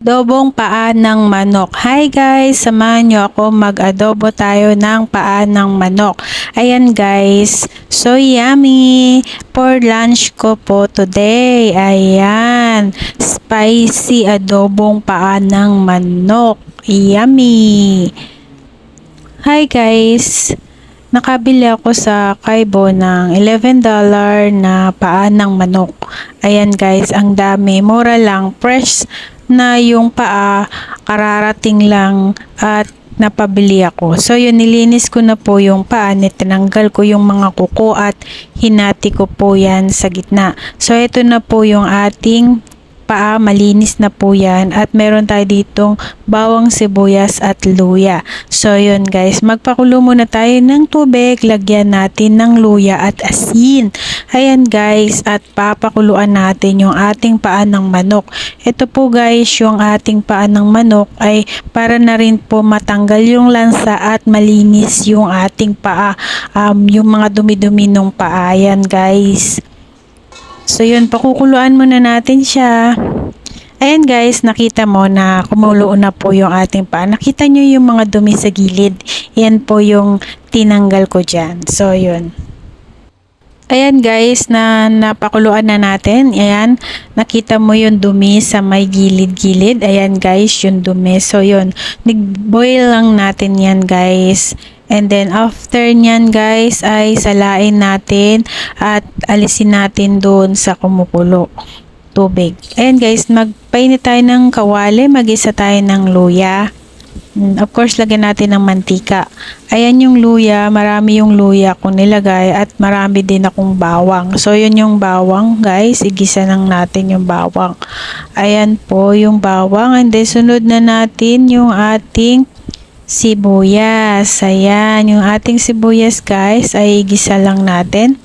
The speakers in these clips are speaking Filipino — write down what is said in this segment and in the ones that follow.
Adobong paa ng manok. Hi guys, samahan nyo ako mag-adobo tayo ng paa ng manok. Ayan guys, so yummy! For lunch ko po today, ayan, spicy adobong paa ng manok. Yummy! Hi guys, nakabili ako sa Kaibo ng $11 na paa ng manok. Ayan guys, ang dami, mura lang, fresh na yung paa kararating lang at napabili ako. So yun, nilinis ko na po yung paa, tinanggal ko yung mga kuko at hinati ko po yan sa gitna. So ito na po yung ating paa, malinis na po yan. At meron tayo ditong bawang sibuyas at luya. So, yun guys, magpakulo muna tayo ng tubig. Lagyan natin ng luya at asin. Ayan guys, at papakuluan natin yung ating paa ng manok. Ito po guys, yung ating paa ng manok ay para na rin po matanggal yung lansa at malinis yung ating paa. Um, yung mga dumi-dumi ng paa. Ayan guys. So yun, pakukuluan muna natin siya. Ayan guys, nakita mo na kumulo na po yung ating paa. Nakita nyo yung mga dumi sa gilid. Yan po yung tinanggal ko dyan. So yun. Ayan guys, na napakuluan na natin. Ayan, nakita mo yung dumi sa may gilid-gilid. Ayan guys, yung dumi. So yun, nag-boil lang natin yan guys. And then after nyan guys ay salain natin at alisin natin doon sa kumukulo tubig. Ayan guys, magpainit tayo ng kawali, magisa tayo ng luya. Mm, of course, lagyan natin ng mantika. Ayan yung luya, marami yung luya kung nilagay at marami din akong bawang. So, yun yung bawang guys, igisa lang natin yung bawang. Ayan po yung bawang and then sunod na natin yung ating sibuyas. Ayan, yung ating sibuyas guys ay gisa lang natin.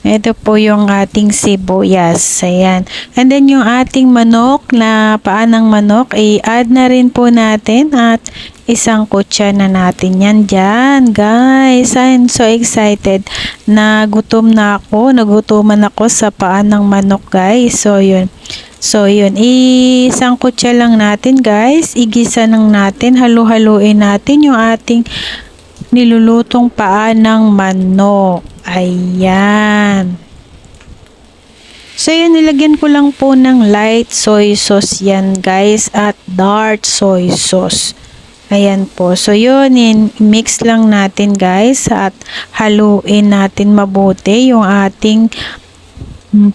Ito po yung ating sibuyas. Ayan. And then yung ating manok na paa ng manok, i-add na rin po natin at isang kutsa na natin yan dyan. Guys, I'm so excited na gutom na ako. Nagutuman ako sa paa ng manok guys. So yun. So, yun. Isang kutsa lang natin, guys. Igisa lang natin. Halu-haluin natin yung ating nilulutong paa ng manok. Ayan. So, yun. Nilagyan ko lang po ng light soy sauce yan, guys. At dark soy sauce. Ayan po. So, yun. mix lang natin, guys. At haluin natin mabuti yung ating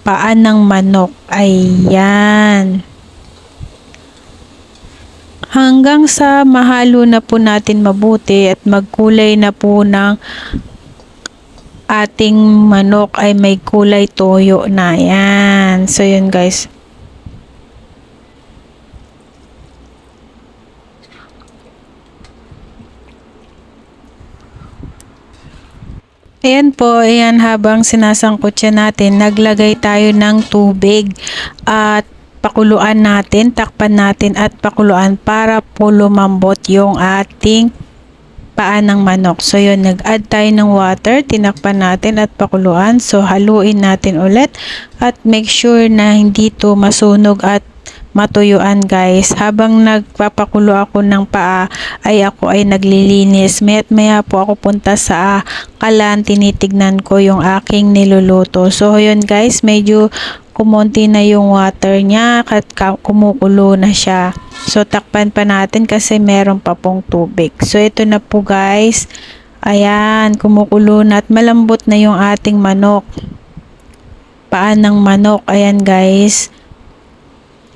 paa ng manok. Ayan. Hanggang sa mahalo na po natin mabuti at magkulay na po ng ating manok ay may kulay toyo na. Ayan. So, yun guys. Ayan po, ayan habang sinasangkot siya natin, naglagay tayo ng tubig at pakuluan natin, takpan natin at pakuluan para po lumambot yung ating paa ng manok. So yun, nag-add tayo ng water, tinakpan natin at pakuluan. So haluin natin ulit at make sure na hindi to masunog at matuyuan guys. Habang nagpapakulo ako ng paa ay ako ay naglilinis. Mayat maya po ako punta sa kalan tinitignan ko yung aking niluluto. So yun guys medyo kumonti na yung water niya at kumukulo na siya. So takpan pa natin kasi meron pa pong tubig. So ito na po guys. Ayan, kumukulo na at malambot na yung ating manok. Paan ng manok. Ayan guys.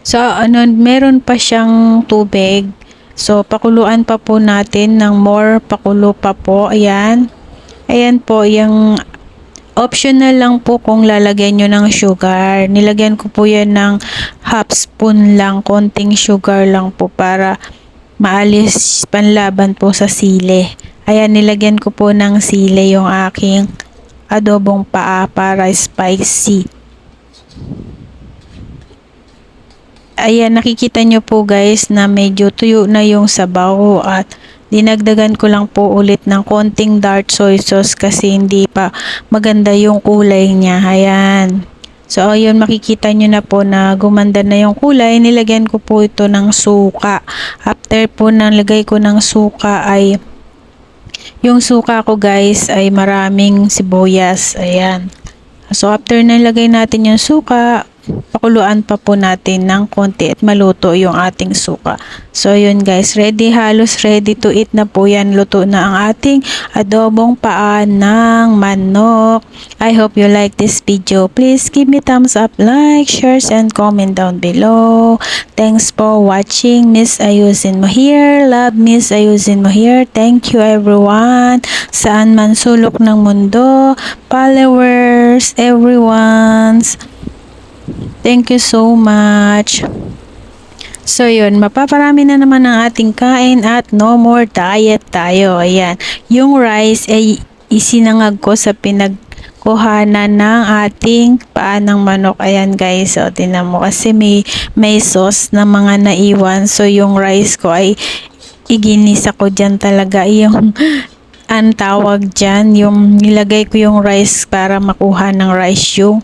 So, ano, meron pa siyang tubig. So, pakuluan pa po natin ng more pakulo pa po. Ayan. Ayan po, yung optional lang po kung lalagyan nyo ng sugar. Nilagyan ko po yan ng half spoon lang, konting sugar lang po para maalis panlaban po sa sili. Ayan, nilagyan ko po ng sili yung aking adobong paa para spicy. ayan nakikita nyo po guys na medyo tuyo na yung sabaw at dinagdagan ko lang po ulit ng konting dark soy sauce kasi hindi pa maganda yung kulay niya ayan So, ayun, makikita nyo na po na gumanda na yung kulay. Nilagyan ko po ito ng suka. After po nalagay ko ng suka ay yung suka ko guys ay maraming sibuyas. Ayan. So, after nalagay natin yung suka, pakuluan pa po natin ng konti at maluto yung ating suka. So, yun guys, ready, halos ready to eat na po yan. Luto na ang ating adobong paa ng manok. I hope you like this video. Please give me thumbs up, like, shares, and comment down below. Thanks for watching. Miss Ayusin mo here. Love Miss Ayusin mo here. Thank you everyone. Saan man sulok ng mundo. Followers, everyone's. Thank you so much. So yun, mapaparami na naman ang ating kain at no more diet tayo. Ayan. Yung rice ay isinangag ko sa pinagkuhanan ng ating paa ng manok. Ayan guys, so tinan mo kasi may, may sauce na mga naiwan. So yung rice ko ay iginisa ko dyan talaga yung ang tawag dyan, yung nilagay ko yung rice para makuha ng rice yung